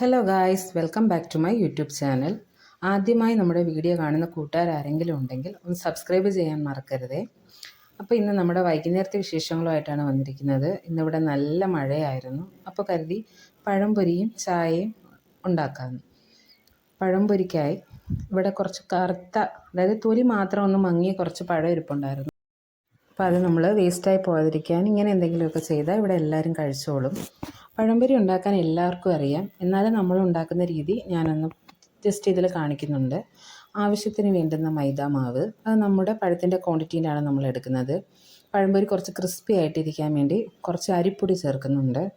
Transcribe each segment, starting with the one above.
Hello guys welcome back to my YouTube channel ആദ്യമായി നമ്മുടെ video കാണുന്ന കൂട്ടുകാരാരെങ്കിലും ഉണ്ടെങ്കിൽ ഒന്ന് സബ്സ്ക്രൈബ് ചെയ്യാൻ മറക്കരുതേ. അപ്പോൾ ഇന്ന് നമ്മുടെ വൈകുന്നേരത്തെ വിശേഷങ്ങളുമായിട്ടാണ് വന്നിരിക്കുന്നത്. ഇന്നിവിടെ നല്ല മഴയായിരുന്നു. അപ്പോൾ കരുതി പഴംപൊരിയും ചായയും ഉണ്ടാക്കാമെന്ന് പഴംപൊരിക്കായി ഇവിടെ കുറച്ച് കറുത്ത അതായത് തൊലി മാത്രം ഒന്ന് മങ്ങിയ കുറച്ച് പഴം ഇരിപ്പുണ്ടായിരുന്നു. അപ്പോൾ അത് നമ്മൾ വേസ്റ്റായി പോകാതിരിക്കാൻ ഇങ്ങനെ എന്തെങ്കിലുമൊക്കെ ചെയ്താൽ ഇവിടെ എല്ലാവരും കഴിച്ചോളും. പഴംപൊരി ഉണ്ടാക്കാൻ എല്ലാവർക്കും അറിയാം. എന്നാലും നമ്മൾ ഉണ്ടാക്കുന്ന രീതി ഞാനൊന്ന് ജസ്റ്റ് ഇതിൽ കാണിക്കുന്നുണ്ട്. ആവശ്യത്തിന് വേണ്ടുന്ന മൈദ മാവ്. അത് നമ്മുടെ പഴത്തിന്റെ ക്വാണ്ടിറ്റിയിലാണ് നമ്മൾ എടുക്കുന്നത്. പഴംപൊരി കുറച്ച് ക്രിസ്പി ആയിട്ടിരിക്കാൻ വേണ്ടി കുറച്ച് അരിപ്പൊടി ചേർക്കുന്നുണ്ട്.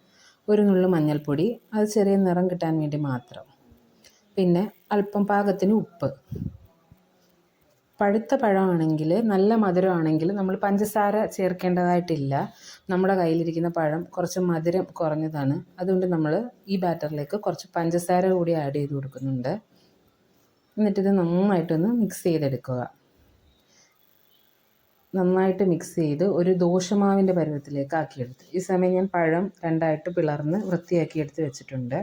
ഒരു നുള്ളു മഞ്ഞൾപ്പൊടി. അത് ചെറിയ നിറം കിട്ടാൻ വേണ്ടി മാത്രം. പിന്നെ അല്പം പാകത്തിന് ഉപ്പ്. പഴുത്ത പഴമാണെങ്കിൽ നല്ല മധുരമാണെങ്കിൽ നമ്മൾ പഞ്ചസാര ചേർക്കേണ്ടതായിട്ടില്ല. നമ്മുടെ കയ്യിലിരിക്കുന്ന പഴം കുറച്ച് മധുരം കുറഞ്ഞതാണ്. അതുകൊണ്ട് നമ്മൾ ഈ ബാറ്ററിലേക്ക് കുറച്ച് പഞ്ചസാര കൂടി ആഡ് ചെയ്ത് കൊടുക്കുന്നുണ്ട്. എന്നിട്ടിത് നന്നായിട്ടൊന്ന് മിക്സ് ചെയ്തെടുക്കുക. നന്നായിട്ട് മിക്സ് ചെയ്ത് ഒരു ദോശമാവിന്റെ പരുവത്തിലേക്ക് ആക്കിയെടുത്ത്. ഈ സമയം ഞാൻ പഴം രണ്ടായിട്ട് പിളർന്ന് വൃത്തിയാക്കി എടുത്ത് വെച്ചിട്ടുണ്ട്.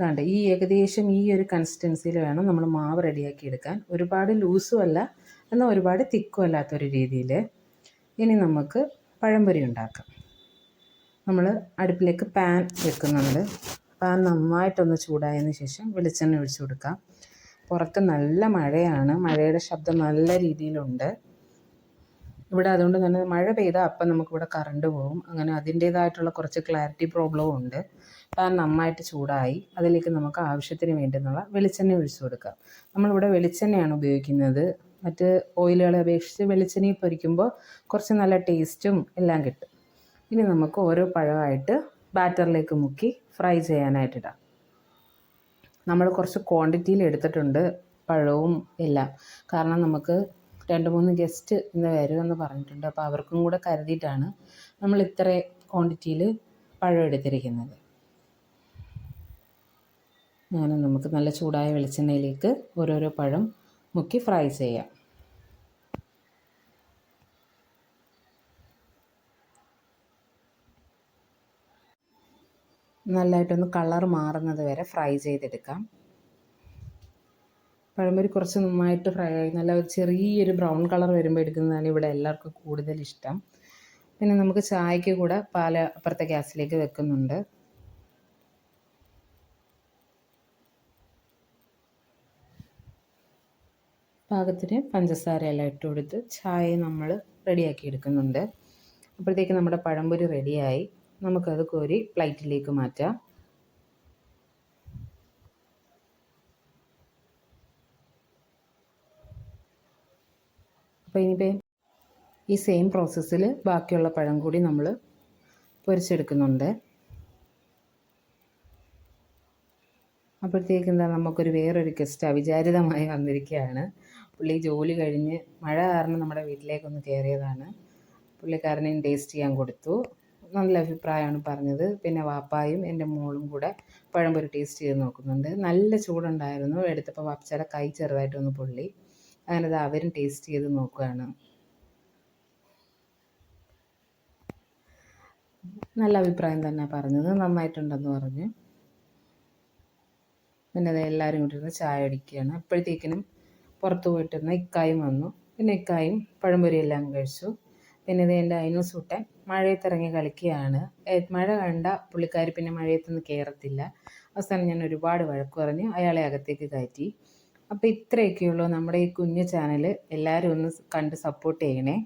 ഇതാണ്ട് ഈ ഏകദേശം ഈ ഒരു കൺസിസ്റ്റൻസിയിൽ വേണം നമ്മൾ മാവ് റെഡിയാക്കി എടുക്കാൻ. ഒരുപാട് ലൂസും അല്ല എന്നാൽ ഒരുപാട് തിക്കും അല്ലാത്തൊരു രീതിയിൽ. ഇനി നമുക്ക് പഴംപൊരി ഉണ്ടാക്കാം. നമ്മൾ അടുപ്പിലേക്ക് പാൻ വെക്കുന്നുണ്ട്. പാൻ നന്നായിട്ടൊന്ന് ചൂടായതിന് ശേഷം വെളിച്ചെണ്ണ ഒഴിച്ചു കൊടുക്കാം. പുറത്ത് നല്ല മഴയാണ്. മഴയുടെ ശബ്ദം നല്ല രീതിയിലുണ്ട്. ഇവിടെ അതുകൊണ്ട് തന്നെ മഴ പെയ്താൽ അപ്പം നമുക്കിവിടെ കറണ്ട് പോകും അങ്ങനെ അതിന്റേതായിട്ടുള്ള കുറച്ച് ക്ലാരിറ്റി പ്രോബ്ലവും ഉണ്ട്. പാൻ നന്നായിട്ട് ചൂടായി. അതിലേക്ക് നമുക്ക് ആവശ്യത്തിന് വേണ്ടുന്നുള്ള വെളിച്ചെണ്ണ ഒഴിച്ചു കൊടുക്കാം. നമ്മളിവിടെ വെളിച്ചെണ്ണയാണ് ഉപയോഗിക്കുന്നത്. മറ്റ് ഓയിലുകളെ അപേക്ഷിച്ച് വെളിച്ചെണ്ണയിൽ പൊരിക്കുമ്പോൾ കുറച്ച് നല്ല ടേസ്റ്റും എല്ലാം കിട്ടും. ഇനി നമുക്ക് ഓരോ പഴമായിട്ട് ബാറ്ററിലേക്ക് മുക്കി ഫ്രൈ ചെയ്യാനായിട്ടിടാം നമ്മൾ കുറച്ച് ക്വാണ്ടിറ്റിയിൽ എടുത്തിട്ടുണ്ട് പഴവും എല്ലാം. കാരണം നമുക്ക് രണ്ട് മൂന്ന് ഗസ്റ്റ് ഇന്ന് വരുമെന്ന് പറഞ്ഞിട്ടുണ്ട്. അപ്പോൾ അവർക്കും കൂടെ കരുതിയിട്ടാണ് നമ്മൾ ഇത്ര ക്വാണ്ടിറ്റിയിൽ പഴം എടുത്തിരിക്കുന്നത്. അങ്ങനെ നമുക്ക് നല്ല ചൂടായ വെളിച്ചെണ്ണയിലേക്ക് ഓരോരോ പഴം മുക്കി ഫ്രൈ ചെയ്യാം. നല്ലതായിട്ടൊന്ന് കളർ മാറുന്നത് വരെ ഫ്രൈ ചെയ്തെടുക്കാം. പഴംപൊരി കുറച്ച് നന്നായിട്ട് ഫ്രൈ ആയി. നല്ല ചെറിയൊരു ബ്രൗൺ കളർ വരുമ്പോൾ എടുക്കുന്നതാണ് ഇവിടെ എല്ലാവർക്കും കൂടുതൽ ഇഷ്ടം. പിന്നെ നമുക്ക് ചായക്ക് കൂടെ പാൽ അപ്പുറത്തെ ഗ്യാസിലേക്ക് വെക്കുന്നുണ്ട്. പാകത്തിന് പഞ്ചസാര എല്ലാം ഇട്ട് കൊടുത്ത് ചായ നമ്മൾ റെഡിയാക്കി എടുക്കുന്നുണ്ട്. അപ്പോഴത്തേക്ക് നമ്മുടെ പഴംപൊരി റെഡിയായി നമുക്കത് കോരി പ്ലേറ്റിലേക്ക് മാറ്റാം. അപ്പോൾ ഇനിയിപ്പോൾ ഈ സെയിം പ്രോസസ്സിൽ ബാക്കിയുള്ള പഴം കൂടി നമ്മൾ പൊരിച്ചെടുക്കുന്നുണ്ട്. അപ്പോഴത്തേക്ക് എന്താ നമുക്കൊരു വേറൊരു ഗസ്റ്റ് അവിചാരിതമായി വന്നിരിക്കുകയാണ്. പുള്ളി ജോലി കഴിഞ്ഞ് മഴ കാരണം നമ്മുടെ വീട്ടിലേക്കൊന്ന് കയറിയതാണ് പുള്ളിക്കാരനെയും ടേസ്റ്റ് ചെയ്യാൻ കൊടുത്തു. നല്ല അഭിപ്രായമാണ് പറഞ്ഞത്. പിന്നെ വാപ്പായും എന്റെ മോളും കൂടെ പഴം പഴംപൊരി ടേസ്റ്റ് ചെയ്ത് നോക്കുന്നുണ്ട്. നല്ല ചൂടുണ്ടായിരുന്നു. എടുത്തപ്പോൾ വാപ്പച്ചയുടെ കൈ ചെറുതായിട്ടൊന്ന് പൊള്ളി. അങ്ങനെ അത് അവരും ടേസ്റ്റ് ചെയ്ത് നോക്കുകയാണ് നല്ല അഭിപ്രായം തന്നെ പറഞ്ഞത്. നന്നായിട്ടുണ്ടെന്ന് പറഞ്ഞു. പിന്നെ അത് എല്ലാവരും കൂടി ചായ അടിക്കുകയാണ് അപ്പോഴത്തേക്കിനും പുറത്ത് പോയിട്ടിരുന്ന ഇക്കായും വന്നു. പിന്നെ ഇക്കായും പഴംപൊരി എല്ലാം കഴിച്ചു. പിന്നെ ഇത് എന്റെ അയിനൂസൂട്ടൻ മഴയത്തിറങ്ങി കളിക്കുകയാണ്. മഴ കണ്ട പുള്ളിക്കാരി പിന്നെ മഴയത്തൊന്നും കയറത്തില്ല. അവസാനം ഞാൻ ഒരുപാട് വഴക്ക് പറഞ്ഞു. അയാളെ അകത്തേക്ക് കയറ്റി. അപ്പോൾ ഇത്രയൊക്കെയുള്ളൂ നമ്മുടെ ഈ കുഞ്ഞു ചാനൽ എല്ലാവരും ഒന്ന് കണ്ട് സപ്പോർട്ട് ചെയ്യണേ.